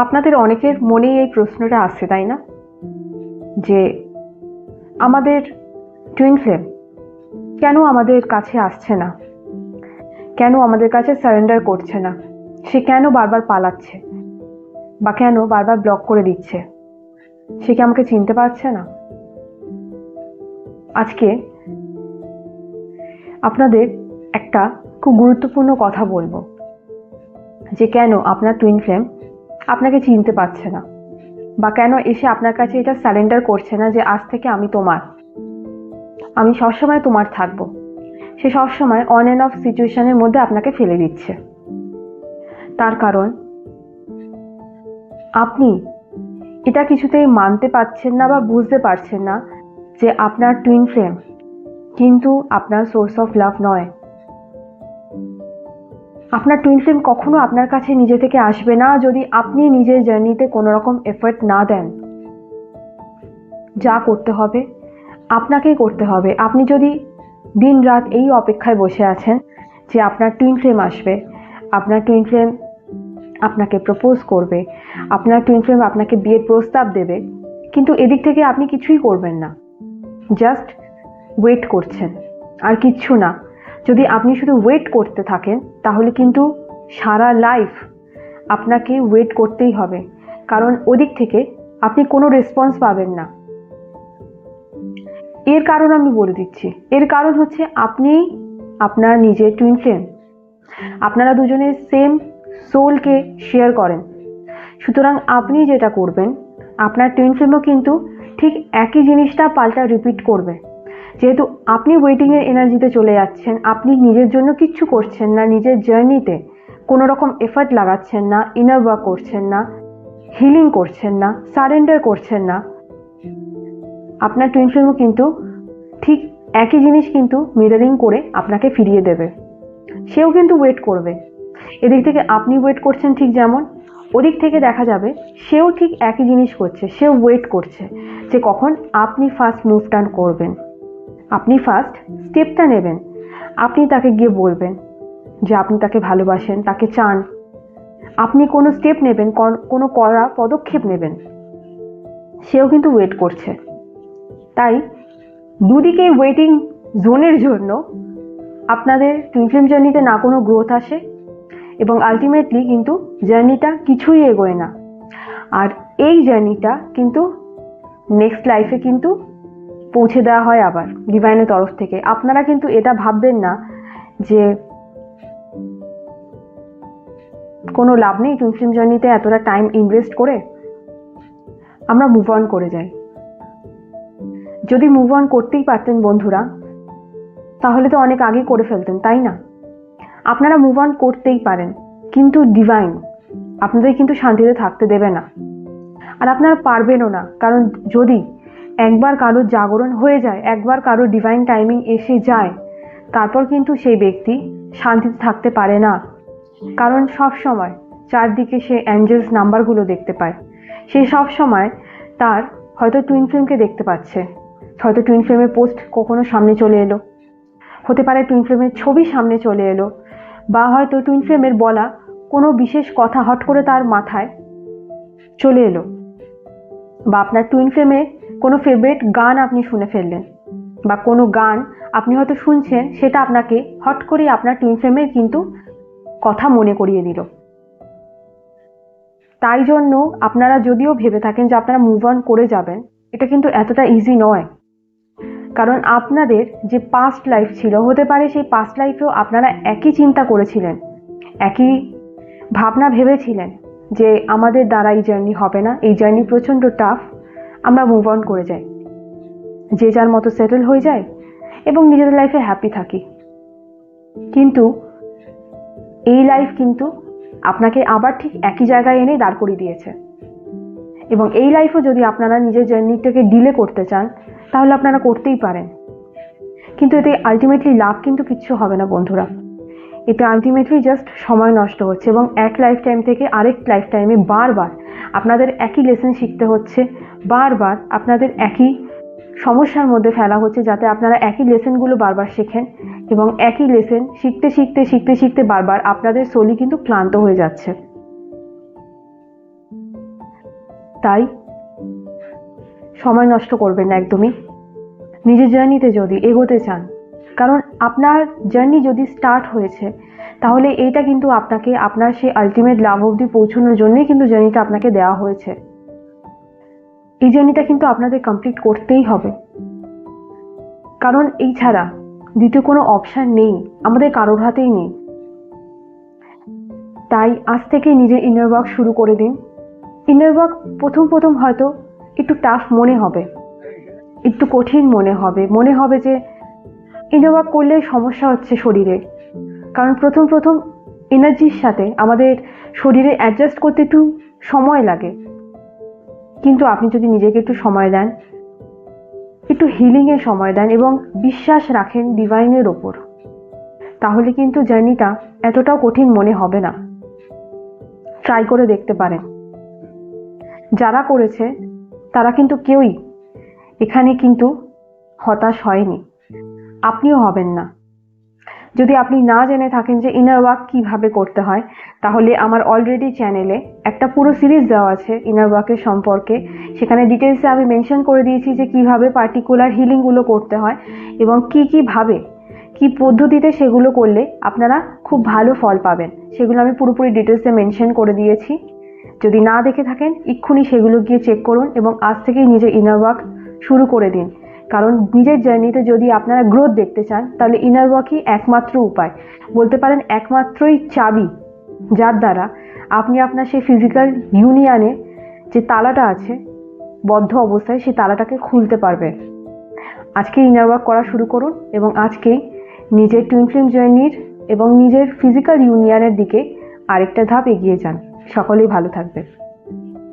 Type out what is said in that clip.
আপনাদের অনেকের মনেই এই প্রশ্নটা আসছে তাই না? যে আমাদের টুইন ফ্লেম কেন আমাদের কাছে আসছে না? কেন আমাদের কাছে সারেন্ডার করছে না? সে কেন বারবার পালাচ্ছে? বা কেন বারবার ব্লক করে দিচ্ছে? সে কি আমাকে চিনতে পারছে না? আজকে আপনাদের একটা খুব গুরুত্বপূর্ণ কথা বলব, যে কেন আপনার টুইন ফ্লেম আপনাকে চিনতে পারছে না। বা কেন এসে আপনার কাছে এটা সারেন্ডার করছে না যে আজ থেকে আমি তোমার? আমি সবসময় তোমার থাকব। সে সবসময় অন অ্যান্ড অফ সিচুয়েশনের মধ্যে আপনাকে ফেলে দিচ্ছে। তার কারণ, আপনি এটা কিছুতেই মানতে পারছেন না বা বুঝতে পারছেন না যে আপনার টুইন ফ্লেম কিন্তু আপনার সোর্স অফ লাভ নয়। আপনার টুইন ফ্লেম কখনো আপনার কাছে নিজে থেকে আসবে না যদি আপনি নিজের জার্নিতে কোনো রকম এফর্ট না দেন। যা করতে হবে, আপনাকেই করতে হবে। আপনি যদি দিন রাত এই অপেক্ষায় বসে আছেন যে আপনার টুইন ফ্লেম আসবে, আপনার টুইন ফ্লেম আপনাকে প্রপোজ করবে, আপনার টুইন ফ্লেম আপনাকে বিয়ের প্রস্তাব দেবে, কিন্তু এদিক থেকে আপনি কিছুই করবেন না। জাস্ট ওয়েট করছেন, আর কিচ্ছু না। যদি আপনি শুধু ওয়েট করতে থাকেন, তাহলে কিন্তু সারা লাইফ আপনাকে ওয়েট করতেই হবে। কারণ ওদিক থেকে আপনি কোনো রেসপন্স পাবেন না। এর কারণ আমি বলে দিচ্ছি। এর কারণ হচ্ছে আপনি আপনার নিজের টুইন ফ্লেম আপনারা দুজনে সেম সোলকে শেয়ার করেন। সুতরাং আপনি যেটা করবেন, আপনার টুইন ফ্লেমও কিন্তু ঠিক একই জিনিসটা পাল্টা রিপিট করবে। যেহেতু আপনি ওয়েটিংয়ের এনার্জিতে চলে যাচ্ছেন, আপনি নিজের জন্য কিচ্ছু করছেন না, নিজের জার্নিতে কোনো রকম এফার্ট লাগাচ্ছেন না ইনার ওয়ার্ক করছেন না হিলিং করছেন না সারেন্ডার করছেন না, আপনার টুইন ফ্লেমও কিন্তু ঠিক একই জিনিস কিন্তু মিরারিং করে আপনাকে ফিরিয়ে দেবে। সেও কিন্তু ওয়েট করবে। এদিক থেকে আপনি ওয়েট করছেন ঠিক যেমন, ওদিক থেকে দেখা যাবে সেও ঠিক একই জিনিস করছে, সেও ওয়েট করছে যে কখন আপনি ফার্স্ট মুভ টার্ন করবেন। আপনি ফার্স্ট স্টেপটা নেবেন। আপনি তাকে গিয়ে বলবেন যে আপনি তাকে ভালোবাসেন, তাকে চান। আপনি কোনো স্টেপ নেবেন, কোনো করা পদক্ষেপ নেবেন। সেও কিন্তু ওয়েট করছে। তাই দুদিকে ওয়েটিং জোনের জন্য আপনাদের টুইন জার্নিতে না কোনো গ্রোথ আসে এবং আলটিমেটলি কিন্তু জার্নিটা কিছুই এগোয় না। আর এই জার্নিটা কিন্তু নেক্সট লাইফে কিন্তু পৌঁছে দেওয়া হয় আবার ডিভাইনের তরফ থেকে। আপনারা কিন্তু এটা ভাববেন না যে কোনো লাভ নেই টুইন জার্নিতে এতটা টাইম ইনভেস্ট করে। আমরা মুভ অন করে যাই। যদি মুভ অন করতেই পারতেন বন্ধুরা, তাহলে তো অনেক আগে করে ফেলতেন, তাই না? আপনারা মুভ অন করতেই পারেন, কিন্তু ডিভাইন আপনাদের কিন্তু শান্তিতে থাকতে দেবে না। আর আপনারা পারবেনও না, কারণ যদি একবার কারোর জাগরণ হয়ে যায়, একবার কারোর ডিভাইন টাইমিং এসে যায়, তারপর কিন্তু সেই ব্যক্তি শান্তিতে থাকতে পারে না। কারণ সব সময় চারদিকে সে অ্যাঞ্জেলস নাম্বারগুলো দেখতে পায়। সে সব সময় তার হয়তো টুইন ফ্লেমকে দেখতে পাচ্ছে। হয়তো টুইন ফ্লেমের পোস্ট কখনো সামনে চলে এলো। হতে পারে টুইন ফ্লেমের ছবি সামনে চলে এলো। বা হয়তো টুইন ফ্লেমের বলা কোনো বিশেষ কথা হট করে তার মাথায় চলে এলো। বা আপনার টুইন ফ্লেমে কোনো ফেভারিট গান আপনি শুনে ফেললেন বা কোনো গান আপনি হয়তো শুনছেন, সেটা আপনাকে হট করে আপনার টিম ফ্লেমের কিন্তু কথা মনে করিয়ে দিল। তাই জন্য আপনারা যদিও ভেবে থাকেন যে আপনারা মুভ অন করে যাবেন, এটা কিন্তু এতটা ইজি নয়। কারণ আপনাদের যে পাস্ট লাইফ ছিল, হতে পারে সেই পাস্ট লাইফেও আপনারা একই চিন্তা করেছিলেন, একই ভাবনা ভেবেছিলেন যে আমাদের দ্বারা এই জার্নি হবে না, এই জার্নি প্রচণ্ড টাফ আমরা মুভ অন করে যাই। যে যার মতো সেটেল হয়ে যায় এবং নিজেদের লাইফে হ্যাপি থাকি। কিন্তু এই লাইফ কিন্তু আপনাকে আবার ঠিক একই জায়গায় এনে দাঁড় করিয়ে দিয়েছে। এবং এই লাইফও যদি আপনারা নিজের জার্নিটাকে ডিলে করতে চান, তাহলে আপনারা করতেই পারেন। কিন্তু এতে আলটিমেটলি লাভ কিন্তু কিচ্ছু হবে না বন্ধুরা। এতে আলটিমেটলি জাস্ট সময় নষ্ট হচ্ছে এবং এক লাইফ টাইম থেকে আরেক লাইফ টাইমে বারবার আপনাদের একই লেসন শিখতে হচ্ছে। বারবার আপনাদের একই সমস্যার মধ্যে ফেলা হচ্ছে যাতে আপনারা একই লেসনগুলো বারবার শেখেন এবং একই লেসন শিখতে শিখতে শিখতে শিখতে বারবার আপনাদের সোলি কিন্তু ক্লান্ত হয়ে যাচ্ছে। তাই সময় নষ্ট করবেন না একদমই। নিজের জার্নিতে যদি এগোতে চান, কারণ আপনার জার্নি যদি স্টার্ট হয়েছে তাহলে এইটা কিন্তু আপনাকে, আপনার সেই আলটিমেট লাভ অবধি পৌঁছানোর জন্যই কিন্তু জার্নিটা আপনাকে দেওয়া হয়েছে। এই জার্নিটা কিন্তু আপনাদের কমপ্লিট করতেই হবে। কারণ এই ছাড়া দ্বিতীয় কোনো অপশান নেই, আমাদের কারোর হাতেই নেই। তাই আজ থেকে নিজের ইনার ওয়ার্ক শুরু করে দিন। ইনার ওয়ার্ক প্রথম প্রথম হয়তো একটু টাফ মনে হবে। একটু কঠিন মনে হবে। মনে হবে যে ইনার ওয়ার্ক করলে সমস্যা হচ্ছে শরীরে। কারণ প্রথম প্রথম এনার্জির সাথে আমাদের শরীরে অ্যাডজাস্ট করতে একটু সময় লাগে। কিন্তু আপনি যদি নিজেকে একটু সময় দেন, একটু হিলিংয়ের সময় দেন এবং বিশ্বাস রাখেন ডিভাইনের ওপর, তাহলে কিন্তু জার্নিটা এতটাও কঠিন মনে হবে না। ট্রাই করে দেখতে পারেন। যারা করেছে, তারা কিন্তু কেউই এখানে কিন্তু হতাশ হয়নি। আপনিও হবেন না। যদি আপনি না জেনে থাকেন যে ইনার ওয়ার্ক কীভাবে করতে হয়, তাহলে আমার অলরেডি চ্যানেলে একটা পুরো সিরিজ দেওয়া আছে ইনার ওয়ার্কের সম্পর্কে। সেখানে ডিটেলসে আমি মেনশন করে দিয়েছি যে কীভাবে পার্টিকুলার হিলিংগুলো করতে হয় এবং কি কীভাবে কি পদ্ধতিতে সেগুলো করলে আপনারা খুব ভালো ফল পাবেন। সেগুলো আমি পুরোপুরি ডিটেলসে মেনশন করে দিয়েছি। যদি না দেখে থাকেন, এক্ষুনি সেগুলো গিয়ে চেক করুন এবং আজ থেকেই নিজের ইনার ওয়ার্ক শুরু করে দিন। কারণ নিজের জার্নিতে যদি আপনারা গ্রোথ দেখতে চান, তাহলে ইনার ওয়ার্কই একমাত্র উপায়। বলতে পারেন একমাত্রই চাবি, যার দ্বারা আপনি আপনার সেই ফিজিক্যাল ইউনিয়নে যে তালাটা আছে, বদ্ধ অবস্থায় সেই তালাটাকে খুলতে পারবেন। আজকে ইনার ওয়ার্ক করা শুরু করুন এবং আজকেই নিজের টুইন ফিল্ম জার্নির এবং নিজের ফিজিক্যাল ইউনিয়নের দিকে আরেকটা ধাপ এগিয়ে যান। সকলেই ভালো থাকবেন।